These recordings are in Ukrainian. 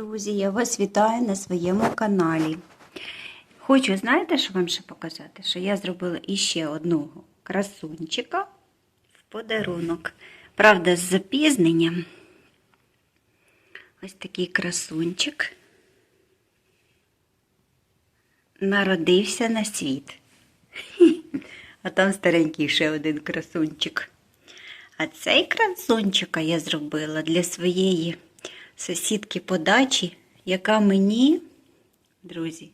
Друзі, я вас вітаю на своєму каналі. Хочу, знаєте, що вам ще показати? Що я зробила іще одного красунчика в подарунок. Правда, з запізненням. Ось такий красунчик народився на світ. А там старенький ще один красунчик. А цей красунчика я зробила для своєї сусідки по дачі, яка мені, друзі,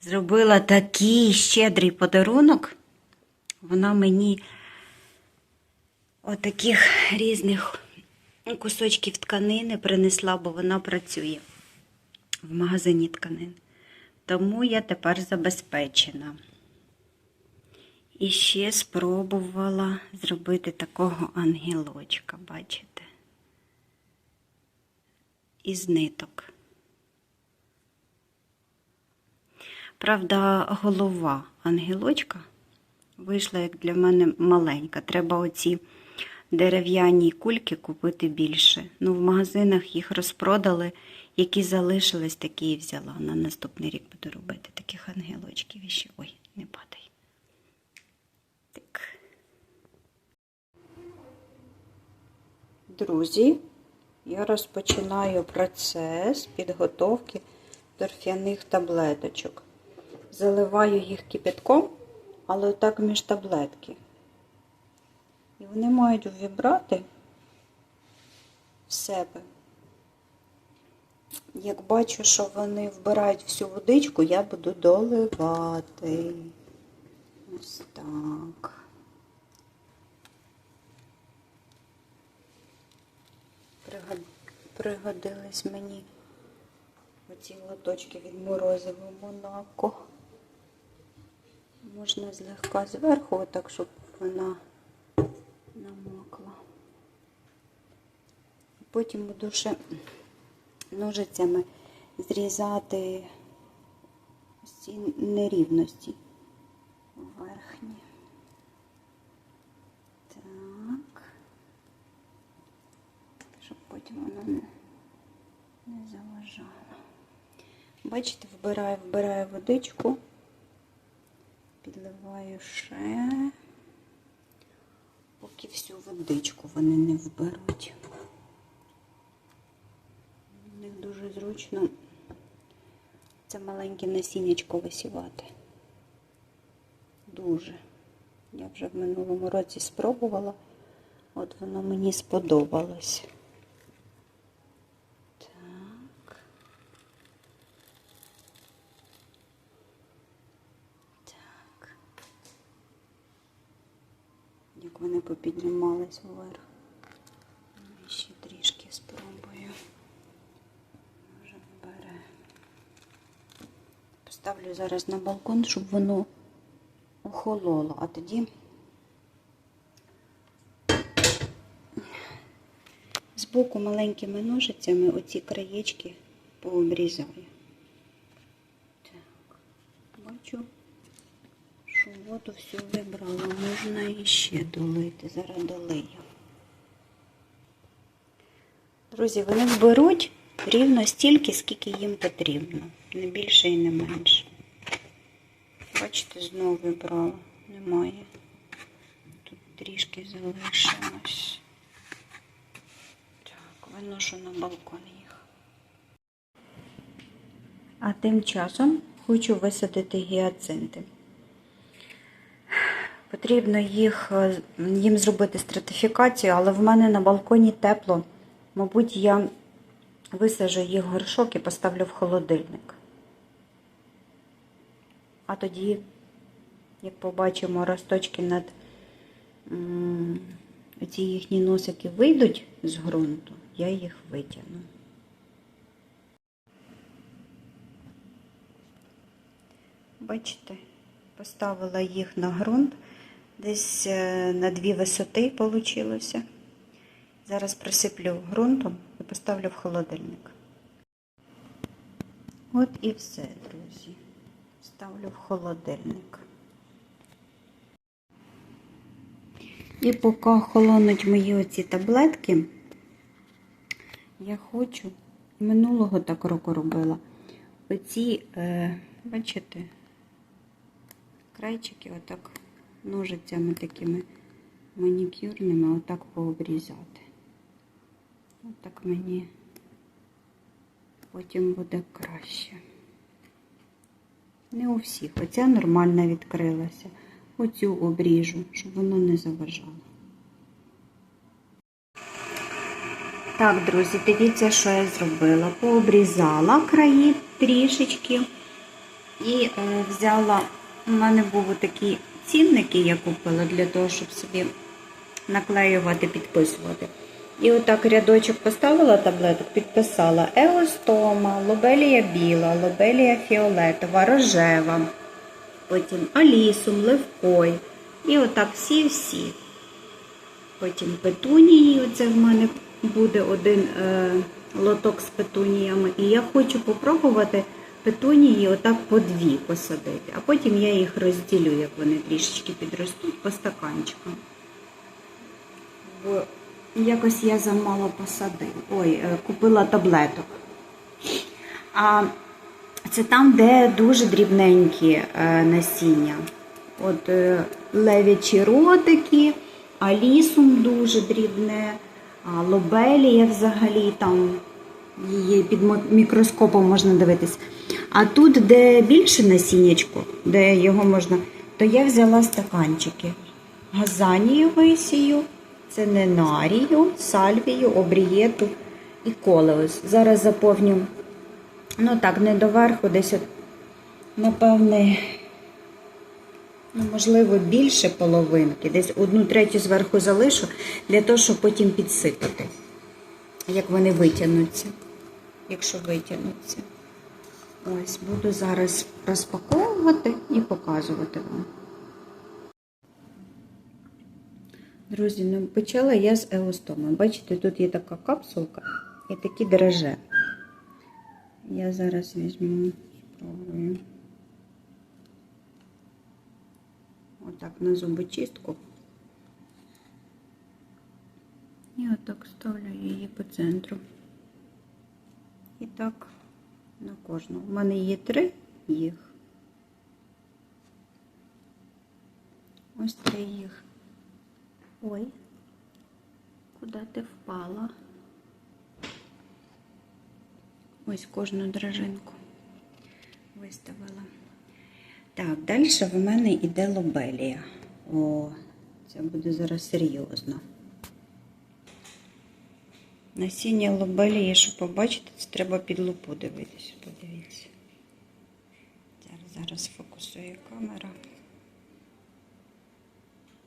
зробила такий щедрий подарунок. Вона мені отаких різних кусочків тканини принесла, бо вона працює в магазині тканин. Тому я тепер забезпечена. І ще спробувала зробити такого ангелочка, бачите? Із ниток. Правда, голова ангелочка вийшла, як для мене, маленька. Треба оці дерев'яні кульки купити більше. Ну, в магазинах їх розпродали, які залишились, такі і взяла. На наступний рік буду робити таких ангелочків. І ще. Ой, не падай. Друзі, я розпочинаю процес підготовки торфяних таблеточок. Заливаю їх кипятком, але отак між таблетки. І вони мають увібрати в себе. Як бачу, що вони вбирають всю водичку, я буду доливати. Ось так. Пригодились мені оці лоточки від морозиву Монако. Можна злегка зверху, отак, щоб вона намокла. Потім буду ще ножицями зрізати ці нерівності верхні. Так. Щоб потім воно не, не заважало. Бачите, вбираю, вбираю водичку, підливаю ще, поки всю водичку вони не вберуть. В них дуже зручно це маленьке насіннячко висівати. Дуже. Я вже в минулому році спробувала, от воно мені сподобалось. Так. Так. Попіднімались вверх. І Ще трішки спробую. Може бере. Поставлю зараз на балкон, щоб воно охололо, а тоді збоку маленькими ножицями оці краєчки пообрізаю. Так, бачу, воду всю вибрала, можна іще долити, зараз долию. Друзі, вони вберуть рівно стільки, скільки їм потрібно. Не більше і не менше. Бачите, знову вибрала. Немає. Тут трішки залишилось. Так, виношу на балкон їх. А тим часом хочу висадити гіацинти. Потрібно їх, е, їм зробити стратифікацію, але в мене на балконі тепло. Мабуть, я висажу їх в горшок і поставлю в холодильник. А тоді, як побачимо, росточки над ці їхні носики вийдуть з ґрунту, я їх витягну. Бачите, поставила їх на ґрунт, десь е, на дві висоти вийшло. Зараз присиплю ґрунтом і поставлю в холодильник. От і все, друзі. Ставлю в холодильник. І поки холонуть мої оці таблетки, я хочу минулого так року робила. Оці, е, бачите, крайчики отак ножицями такими манікюрними отак пообрізати. Отак мені потім буде краще. Не у всіх. Оця нормально відкрилася. Оцю обріжу, щоб воно не заважало. Так, друзі, дивіться, що я зробила. Пообрізала краї трішечки і е, взяла, у мене був такий цінник, який я купила для того, щоб собі наклеювати, підписувати. І отак рядочок поставила таблеток, підписала Еостома, лобелія біла, лобелія фіолетова, рожева, потім алісум, левкой. І отак всі-всі. Потім петунії, оце в мене буде один е, лоток з петуніями. І я хочу попробувати петунії отак по дві посадити. А потім я їх розділю, як вони трішечки підростуть по стаканчикам. Бо якось я замало посадила. Ой, е, купила таблеток. А це там, де дуже дрібненькі е, насіння. От е, левячі ротики, алісум дуже дрібне, лобелія взагалі там її під мікроскопом можна дивитись. А тут, де більше насіннячко, де його можна, то я взяла стаканчики. Газанію висію, це сальвію, обрієту і колеус. Зараз заповню, ну так, не доверху, десь, от, напевне, ну, можливо, більше половинки, десь одну третю зверху залишу, для того, щоб потім підсипати, як вони витягнуться, якщо витягнуться. Ось, буду зараз розпаковувати і показувати вам. Друзі, ну почала я з еостомом. Бачите, тут є така капсулка і такі драже. Я зараз візьму, спробую. Отак на зубочистку. І отак ставлю її по центру. І так на кожну. У мене є три їх. Ось три їх. Ой, куди ти впала? Ось кожну дрожинку виставила. Так, далі в мене йде лобелія. О, це буде зараз серйозно. Насіння лобелії, щоб побачити, це треба під лупу дивитися. Подивіться. Зараз, зараз фокусує камера.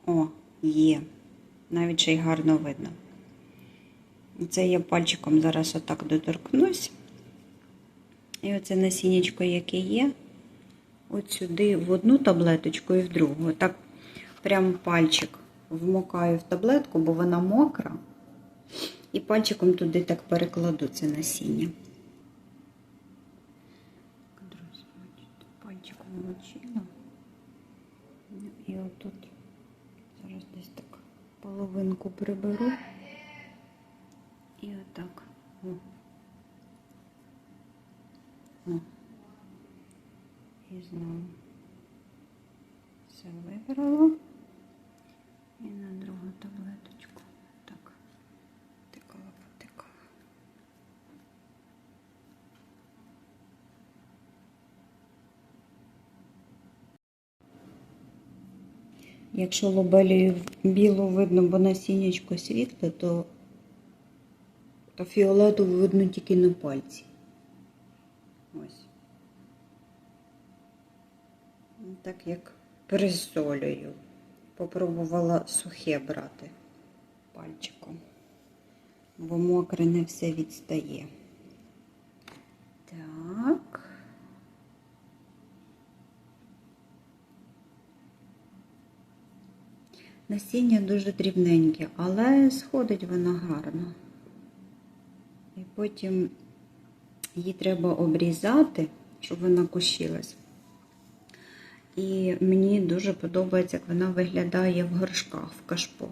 О, є. Навіть ще й гарно видно. Це я пальчиком зараз отак доторкнусь. І оце насіннячко, яке є, от сюди в одну таблеточку і в другу. Так прям пальчик вмокаю в таблетку, бо вона мокра. І пальчиком туди так перекладу це насіння. Пальчиком вмочила. І отут зараз десь так половинку приберу. І отак. О. О. І знову все вибрала. І на другу таблеточку. Якщо лобелію білу видно, бо насіннячко світле, то, то фіолетову видно тільки на пальці. Ось. Так як пересолюю. Попробувала сухе брати пальчиком, бо мокре не все відстає. Так. Насіння дуже дрібненьке, але сходить воно гарно. І потім її треба обрізати, щоб вона кущилась. І мені дуже подобається, як вона виглядає в горшках, в кашпо.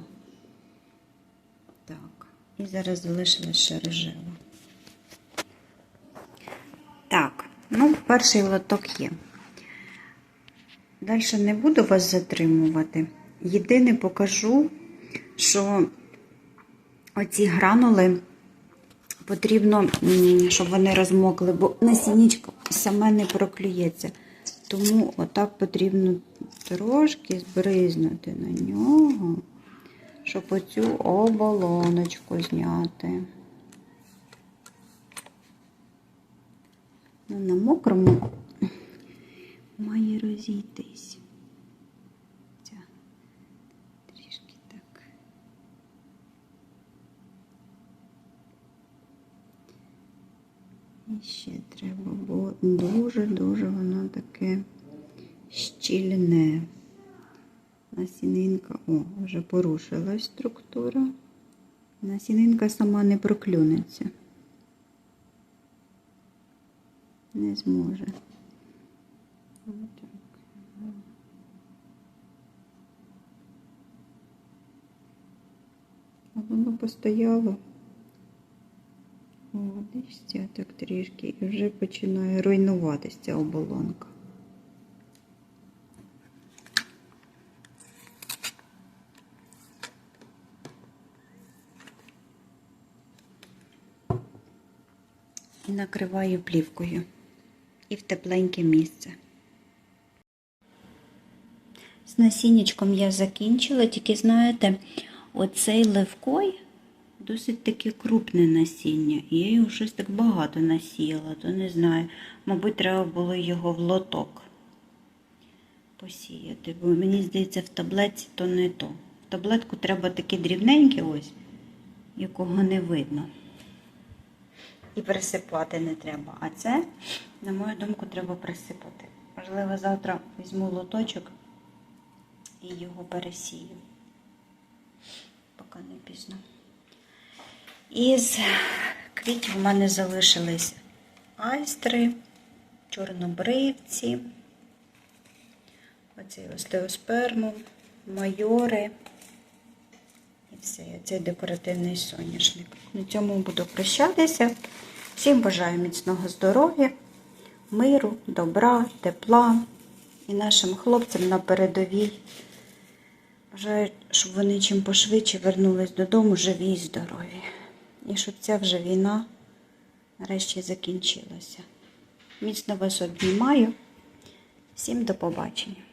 Так, і зараз залишилась ще рожева. перший лоток є. Далі не буду вас затримувати. Єдине покажу, що оці гранули потрібно, щоб вони розмокли, бо насіннячко саме не проклюється. Тому отак потрібно трошки збризнути на нього, щоб оцю оболоночку зняти. Ну, на мокрому має розійтись. Ця трішки так. І ще треба, бо дуже-дуже воно таке щільне. Насінинка, о, вже порушилась структура. Насінинка сама не проклюнеться. Не зможе. Воно постояло. Дивіться, так трішки, і вже починає руйнуватися ця оболонка. І накриваю плівкою і в тепленьке місце. З насіннячком я закінчила, тільки знаєте, оцей левкой досить таки крупне насіння. Я його щось так багато насіяла, то не знаю. Мабуть, треба було його в лоток посіяти, бо мені здається, в таблетці то не то. В таблетку треба такі дрібненькі ось, якого не видно. І присипати не треба. А це, на мою думку, треба присипати. Можливо, завтра візьму лоточок і його пересію. Поки не пізно. Із квітів в мене залишились айстри, чорнобривці, оцей остеоспермум, майори. І все, цей декоративний соняшник. На цьому буду прощатися. Всім бажаю міцного здоров'я, миру, добра, тепла і нашим хлопцям на передовій. Бажаю, щоб вони чим пошвидше вернулись додому живі і здорові. І щоб ця вже війна нарешті закінчилася. Міцно вас обнімаю. Всім до побачення.